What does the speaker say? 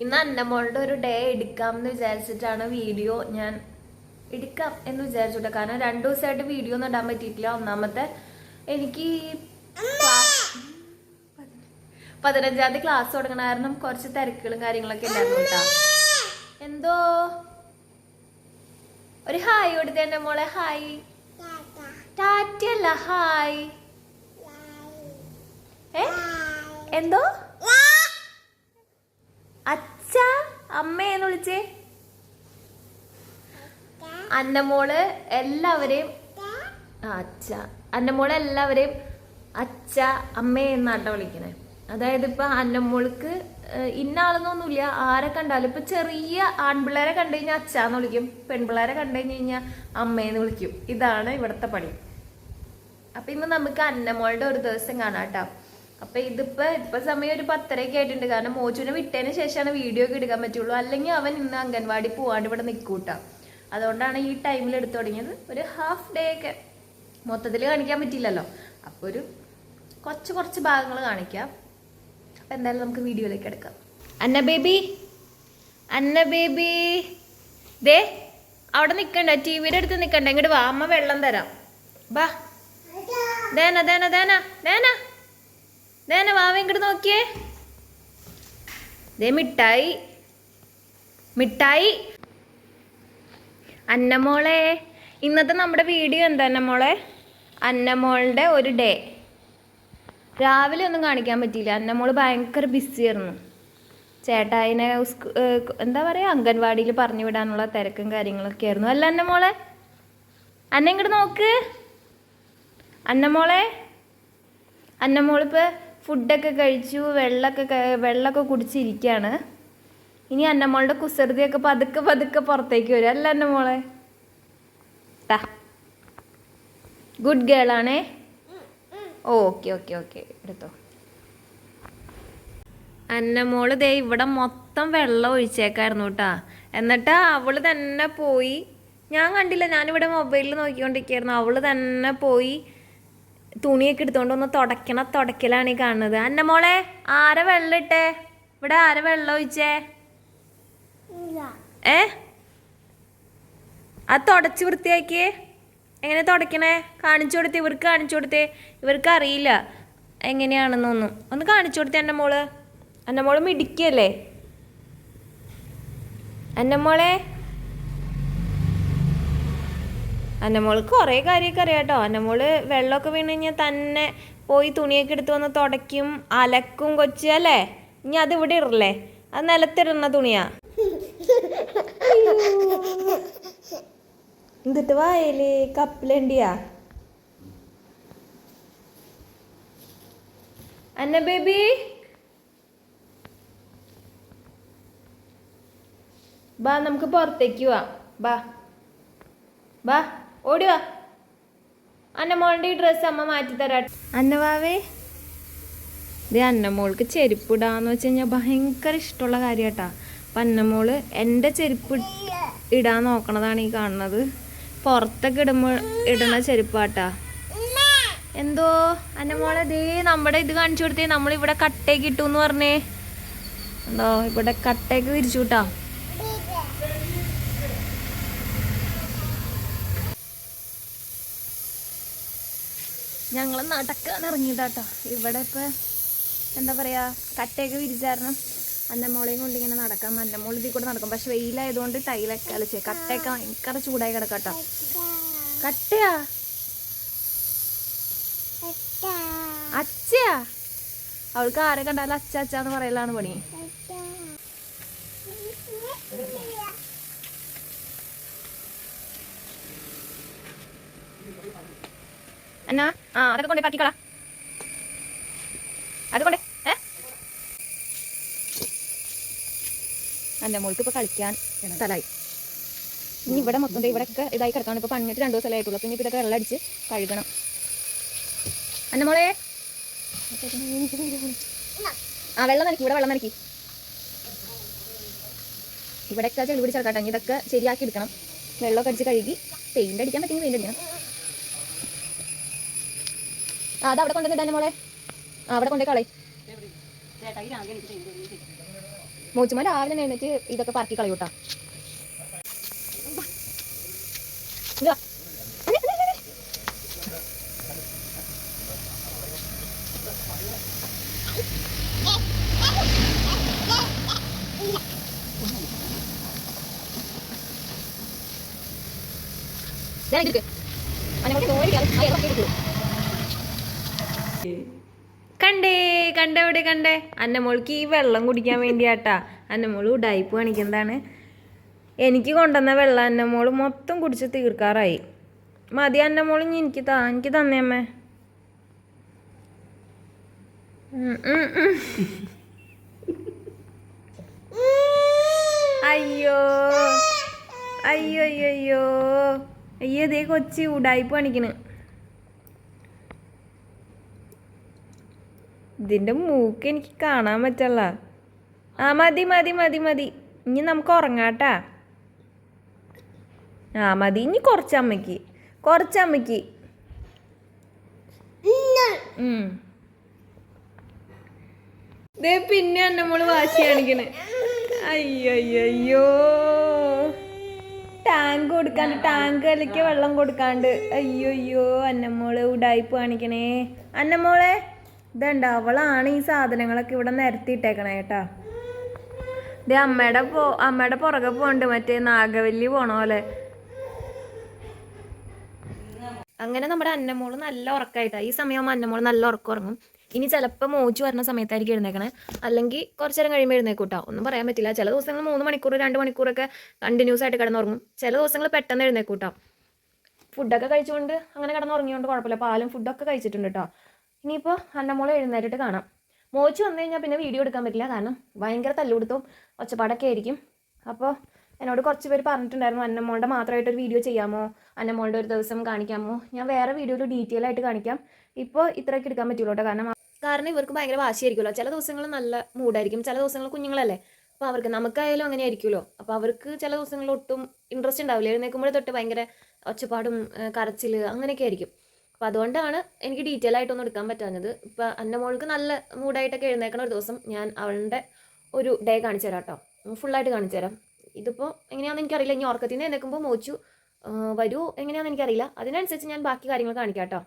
ഇന്ന് അന്നമോളുടെ ഒരു ഡേ എടുക്കാം എന്ന് വിചാരിച്ചിട്ടാണ് വീഡിയോ ഞാൻ എടുക്കാം എന്ന് വിചാരിച്ചിട്ട് കാരണം രണ്ടു ദിവസമായിട്ട് വീഡിയോ ഒന്നും ഇടാൻ പറ്റിയിട്ടില്ല. ഒന്നാമത്തെ എനിക്ക് പതിനഞ്ചാം തീയതി ക്ലാസ് തുടങ്ങണ കാരണം കുറച്ച് തിരക്കുകളും കാര്യങ്ങളൊക്കെ ഉണ്ടായിരുന്നു കേട്ടോ. എന്തോ? ഒരു ഹായ് കൊടുത്തേ എന്റെ മോളെ ഹായ് ടാറ്റല്ല ഹായ് ഏ? എന്തോ അച്ഛ അമ്മയെന്ന് വിളിച്ചേ അന്നമോൾ എല്ലാവരെയും അച്ഛ. അന്നമോൾ എല്ലാവരെയും അച്ഛ അമ്മ എന്നാട്ടോ വിളിക്കണേ. അതായത് ഇപ്പൊ അന്നമോൾക്ക് ഇന്ന ആളെന്നൊന്നുമില്ല. ആരെ കണ്ടാലും ഇപ്പൊ ചെറിയ ആൺപിള്ളേരെ കണ്ടു കഴിഞ്ഞാൽ അച്ഛന്ന് വിളിക്കും. പെൺപിള്ളേരെ കണ്ടു കഴിഞ്ഞു കഴിഞ്ഞാൽ അമ്മയെന്ന് വിളിക്കും. ഇതാണ് ഇവിടുത്തെ പണി. അപ്പൊ ഇന്ന് നമുക്ക് അന്നമോളുടെ ഒരു ദിവസം കാണാം കേട്ടോ. അപ്പൊ ഇതിപ്പോ ഇപ്പൊ സമയം ഒരു പത്തരയൊക്കെ ആയിട്ടുണ്ട്. കാരണം മോച്ചുവിനെ വിട്ടതിന് ശേഷമാണ് വീഡിയോ ഒക്കെ എടുക്കാൻ പറ്റുള്ളൂ. അല്ലെങ്കിൽ അവൻ ഇന്ന് അംഗൻവാടി പോവാണ്ട് ഇവിടെ നിൽക്കൂട്ട അതുകൊണ്ടാണ് ഈ ടൈമിൽ എടുത്തു തുടങ്ങിയത്. ഒരു ഹാഫ് ഡേ ഒക്കെ മൊത്തത്തിൽ കാണിക്കാൻ പറ്റില്ലല്ലോ അപ്പൊ ഒരു കുറച്ച് കുറച്ച് ഭാഗങ്ങൾ കാണിക്കാം. അപ്പൊ എന്തായാലും നമുക്ക് വീഡിയോയിലേക്ക് എടുക്കാം. അന്ന ബേബി. അന്ന ബേബി. ദേ അവിടെ നിൽക്കണ്ട ടി വിയുടെ അടുത്ത് നിക്കണ്ട. ഇങ്ങോട്ട് വാ. അമ്മ വെള്ളം തരാം. ബാ ദേന ദേന ദേന ദേന ദേന വാവ ഇങ്ങോട്ട് നോക്കിയേ. ദേ മിഠായി. മിഠായി. അന്നമോളെ ഇന്നത്തെ നമ്മുടെ വീഡിയോ എന്താ അന്നമോളെ? അന്നമോളുടെ ഒരു ഡേ. രാവിലെ ഒന്നും കാണിക്കാൻ പറ്റിയില്ല. അന്നമോൾ ഭയങ്കര ബിസി ആയിരുന്നു. ചേട്ടായിനെ എന്താ പറയുക അംഗൻവാടിയിൽ പറഞ്ഞു വിടാനുള്ള തിരക്കും കാര്യങ്ങളൊക്കെ ആയിരുന്നു. അല്ല അന്നമോളെ അന്ന ഇങ്ങോട്ട് നോക്ക്. അന്നമോളെ അന്നമോളിപ്പോൾ ഫുഡൊക്കെ കഴിച്ചു വെള്ളമൊക്കെ വെള്ളമൊക്കെ കുടിച്ചിരിക്കുകയാണ് ഇനി അന്നമ്മളുടെ കുസൃതിയൊക്കെ പതുക്കെ പതുക്കെ പുറത്തേക്ക് വരും. അല്ല അന്നമോളെ? ടാ ഗുഡ് ഗേൾ ആണേ. ഓക്കെ ഓക്കെ ഓക്കെ എടുത്തോ. അന്നമോൾ ദേ ഇവിടെ മൊത്തം വെള്ളം ഒഴിച്ചേക്കായിരുന്നു കേട്ടാ. എന്നിട്ട് അവൾ തന്നെ പോയി. ഞാൻ കണ്ടില്ല ഞാനിവിടെ മൊബൈലിൽ നോക്കിക്കൊണ്ടിരിക്കുകയായിരുന്നു. അവൾ തന്നെ പോയി തുണിയൊക്കെ എടുത്തോണ്ട് ഒന്ന് തുടയ്ക്കണ തുടയ്ക്കലാണ് ഈ കാണുന്നത്. അന്ന മോളെ ആരെ വെള്ളം ഇട്ടേ? ഇവിടെ ആരെ വെള്ളം ഒഴിച്ചേ? ഏ? അത് തുടച്ച് വൃത്തിയാക്കിയേ. എങ്ങനെ തുടയ്ക്കണേ കാണിച്ചു കൊടുത്തേ ഇവർക്ക് കാണിച്ചു കൊടുത്തേ. ഇവർക്ക് അറിയില്ല. എങ്ങനെയാണെന്നൊന്നും. ഒന്ന് കാണിച്ചു കൊടുത്തേ എന്റെ മോൾ. എന്റെ മോൾ മിടിക്കല്ലേ എന്റെ മോളെ മോൾ കുറേ കാര്യമൊക്കെ അറിയാം കേട്ടോ. എന്റെ മോൾ വെള്ളമൊക്കെ വീണ് കഴിഞ്ഞാൽ തന്നെ പോയി തുണിയൊക്കെ എടുത്ത് വന്ന് തുടയ്ക്കും അലക്കും കൊച്ചു അല്ലേ? ഇനി അത് ഇവിടെ ഇടല്ലേ? അത് നിലത്തിടുന്ന തുണിയാ. എന്നിട്ട് വായൽ കപ്പിലണ്ടിയാ അന്ന ബേബി. ബാ നമുക്ക് പുറത്തേക്ക് വാ. ബാ. ബാ. ഓടുക അന്നമോളുടെ ഈ ഡ്രസ് അമ്മ മാറ്റി തരാ. അന്നവാവേ ഇത് അന്നമോൾക്ക് ചെരുപ്പ് ഇടാന്ന് വെച്ച് കഴിഞ്ഞാൽ ഭയങ്കര ഇഷ്ടമുള്ള കാര്യം കേട്ടാ അപ്പം അന്നമോൾ എന്റെ ചെരുപ്പ് ഇടാൻ നോക്കണതാണ് ഈ കാണുന്നത്. പുറത്തൊക്കെ ഇടുമ്പോൾ ഇടണ ചെരുപ്പാട്ടാ. എന്തോ? അന്നമോളെ ദേ നമ്മുടെ ഇത് കാണിച്ചു കൊടുത്തേ. നമ്മളിവിടെ കട്ടേക്ക് ഇട്ടു എന്ന് പറഞ്ഞേ. എന്തോ ഇവിടെ കട്ടേക്ക് വിരിച്ചു കൂട്ടാ ഞങ്ങൾ നടക്കാൻ ഇറങ്ങിയതാട്ടോ ഇവിടെ ഇപ്പൊ എന്താ പറയാ കട്ടയൊക്കെ വിരിച്ചാരണം അന്നമോളെയും കൊണ്ട് ഇങ്ങനെ നടക്കാം. അന്നമോൾ ഇതിൽ കൂടെ നടക്കും. പക്ഷെ വെയിലായതുകൊണ്ട് ടൈലൊക്കെ അലച്ചേ കട്ടയൊക്കെ ഭയങ്കര ചൂടായി കിടക്കാട്ടോ. കട്ടയാ? അച്ഛയാ? അവൾക്ക് ആരെ കണ്ടാലും അച്ഛ എന്ന് പറയലാണ് പണി. എന്നാ ആ അതൊക്കെ കൊണ്ടേ കത്തിക്കളാ അതുകൊണ്ട് ഏ? അല്ല മോൾക്ക് ഇപ്പൊ കളിക്കാൻ സ്ഥലമായി. ഇനി ഇവിടെ മൊത്തം ഇവിടെ ഇവിടെയൊക്കെ ഇതായി കിടക്കാണ്. ഇപ്പൊ പണിഞ്ഞിട്ട് രണ്ടു ദിവസം ആയിട്ടുള്ളൂ. പിന്നെ ഇതൊക്കെ വെള്ളം അടിച്ച് കഴുകണം. അന്ന മോളെ. ആ വെള്ളം നനക്കി ഇവിടെ വെള്ളം നനക്കി. ഇവിടെയൊക്കെ ചെളി പിടിച്ചെടുക്കട്ടെ ഇതൊക്കെ ശരിയാക്കി എടുക്കണം. വെള്ളമൊക്കെ അടിച്ച് കഴുകി പെയിന്റ് അടിക്കാൻ പറ്റുമെങ്കിൽ പെയിന്റ് അടിക്കണം. ആ അത് അവിടെ കൊണ്ടുവന്നിട്ടാ മോളെ. ആ അവിടെ കൊണ്ടേ കളയും. മോച്ചുമ്മ രാവിലെ നേരിട്ട് എഴുന്നേറ്റ് ഇതൊക്കെ പറക്കി കളയൂട്ടാ ഇങ്ങ് വാ. അതെ, അതെ, അതെ, ഇരിക്ക്. അതിനകത്ത് തോരി കയറി ആ ഇറക്കി എടുക്കൂ. കണ്ടേ കണ്ടെവിടെ കണ്ടേ? അന്നമോൾക്ക് ഈ വെള്ളം കുടിക്കാൻ വേണ്ടിയാട്ടാ. അന്നമോൾ ഉടായ്പ് കാണിക്കുന്നതാണ്. എനിക്ക് കൊണ്ടുവന്ന വെള്ളം അന്നമോൾ മൊത്തം കുടിച്ച് തീർക്കാറായി. മതി അന്നമോൾ ഇനി എനിക്ക് താ എനിക്ക് തന്നേ അമ്മേ. ഉം, ഉം, ഉം. അയ്യോ. അയ്യോ അയ്യോ അയ്യോ. അയ്യോ ദേ കൊച്ചി ഉടായ്പ കാണിക്കണ്. ഇതിന്റെ മൂക്ക് എനിക്ക് കാണാൻ പറ്റല്ല. ആ മതി മതി മതി മതി. ഇനി നമുക്ക് ഉറങ്ങാട്ടാ. ആ മതി. ഇനി കുറച്ച് അമ്മയ്ക്ക്. കുറച്ച് അമ്മയ്ക്ക്. ദേ പിന്നെ എന്നെ മോൾ വാശി കാണിക്കണേ. അയ്യോ ടാങ്ക് കൊടുക്കാണ്ട് ടാങ്ക് കലക്കിയ വെള്ളം കൊടുക്കാണ്ട്. അയ്യോ അയ്യോ അന്നമ്മോൾ ഉടായ്പ കാണിക്കണേ. അന്നമ്മോളെ ഇതണ്ട അവളാണ് ഈ സാധനങ്ങളൊക്കെ ഇവിടെ നിരത്തിയിട്ടേക്കണേ കേട്ടാ. ഇത് അമ്മയുടെ പോ അമ്മയുടെ പുറകെ പോണ്ട് മറ്റേ നാഗവല്ലി പോണ പോലെ. അങ്ങനെ നമ്മുടെ അന്നമോൾ നല്ല ഉറക്കായിട്ടാ. ഈ സമയമാകുമ്പോൾ അന്നമോൾ നല്ല ഉറക്കം ഉറങ്ങും ഇനി ചിലപ്പോൾ മോച്ചു വരുന്ന സമയത്തായിരിക്കും എഴുന്നേക്കണേ. അല്ലെങ്കിൽ കുറച്ച് നേരം കഴിയുമ്പോൾ എഴുന്നേക്കൂട്ടോ. ഒന്നും പറയാൻ പറ്റില്ല. ചില ദിവസങ്ങൾ മൂന്ന് മണിക്കൂർ രണ്ട് മണിക്കൂറൊക്കെ കണ്ടിന്യൂസ് ആയിട്ട് കിടന്നുറങ്ങും. ചില ദിവസങ്ങൾ പെട്ടെന്ന് എഴുന്നേക്കൂട്ടോ. ഫുഡൊക്കെ കഴിച്ചുകൊണ്ട് അങ്ങനെ കിടന്നുറങ്ങിയോണ്ട് കുഴപ്പമില്ല. പാലും ഫുഡൊക്കെ കഴിച്ചിട്ടുണ്ട് കേട്ടോ. ഇനിയിപ്പോൾ അന്നമോളെ എഴുന്നേറ്റിട്ട് കാണാം. മോച്ച് വന്നു കഴിഞ്ഞാൽ പിന്നെ വീഡിയോ എടുക്കാൻ പറ്റില്ല. കാരണം ഭയങ്കര തല്ലുകൊടുത്തും ഒച്ചപ്പാടൊക്കെ ആയിരിക്കും. അപ്പോൾ എന്നോട് കുറച്ച് പേര് പറഞ്ഞിട്ടുണ്ടായിരുന്നു അന്നമോളുടെ മാത്രമായിട്ട് ഒരു വീഡിയോ ചെയ്യാമോ? അന്നമോളുടെ ഒരു ദിവസം കാണിക്കാമോ? ഞാൻ വേറെ വീഡിയോയിൽ ഡീറ്റെയിൽ ആയിട്ട് കാണിക്കാം. ഇപ്പോൾ ഇത്രയൊക്കെ എടുക്കാൻ പറ്റുള്ളൂ കേട്ടോ കാരണം കാരണം ഇവർക്ക് ഭയങ്കര വാശിയായിരിക്കുമല്ലോ. ചില ദിവസങ്ങൾ നല്ല മൂഡായിരിക്കും. ചില ദിവസങ്ങൾ കുഞ്ഞുങ്ങളല്ലേ. അപ്പോൾ അവർക്ക് നമുക്കായാലും അങ്ങനെ ആയിരിക്കുമല്ലോ അപ്പോൾ അവർക്ക് ചില ദിവസങ്ങളിൽ ഒട്ടും ഇൻട്രസ്റ്റ് ഉണ്ടാവില്ല. എഴുന്നേൽക്കുമ്പോഴേ തൊട്ട് ഭയങ്കര ഒച്ചപ്പാടും കരച്ചിൽ അങ്ങനെയൊക്കെ ആയിരിക്കും. അപ്പോൾ അതുകൊണ്ടാണ് എനിക്ക് ഡീറ്റെയിൽ ആയിട്ടൊന്നും എടുക്കാൻ പറ്റാഞ്ഞത്. ഇപ്പം എന്റെ മോൾക്ക് നല്ല മൂഡായിട്ടൊക്കെ എഴുന്നേക്കണ ഒരു ദിവസം ഞാൻ അവളുടെ ഒരു ഡേ കാണിച്ചു തരാം കേട്ടോ ഫുള്ളായിട്ട് കാണിച്ചു തരാം. ഇതിപ്പോൾ എങ്ങനെയാണെന്ന് എനിക്കറിയില്ല. ഇനി ഉറക്കത്തിൽ നിന്ന് എഴുന്നേൽക്കുമ്പോൾ മോച്ചു വരൂ എങ്ങനെയാണെന്ന് എനിക്കറിയില്ല. അതിനനുസരിച്ച് ഞാൻ ബാക്കി കാര്യങ്ങൾ കാണിക്കാം കേട്ടോ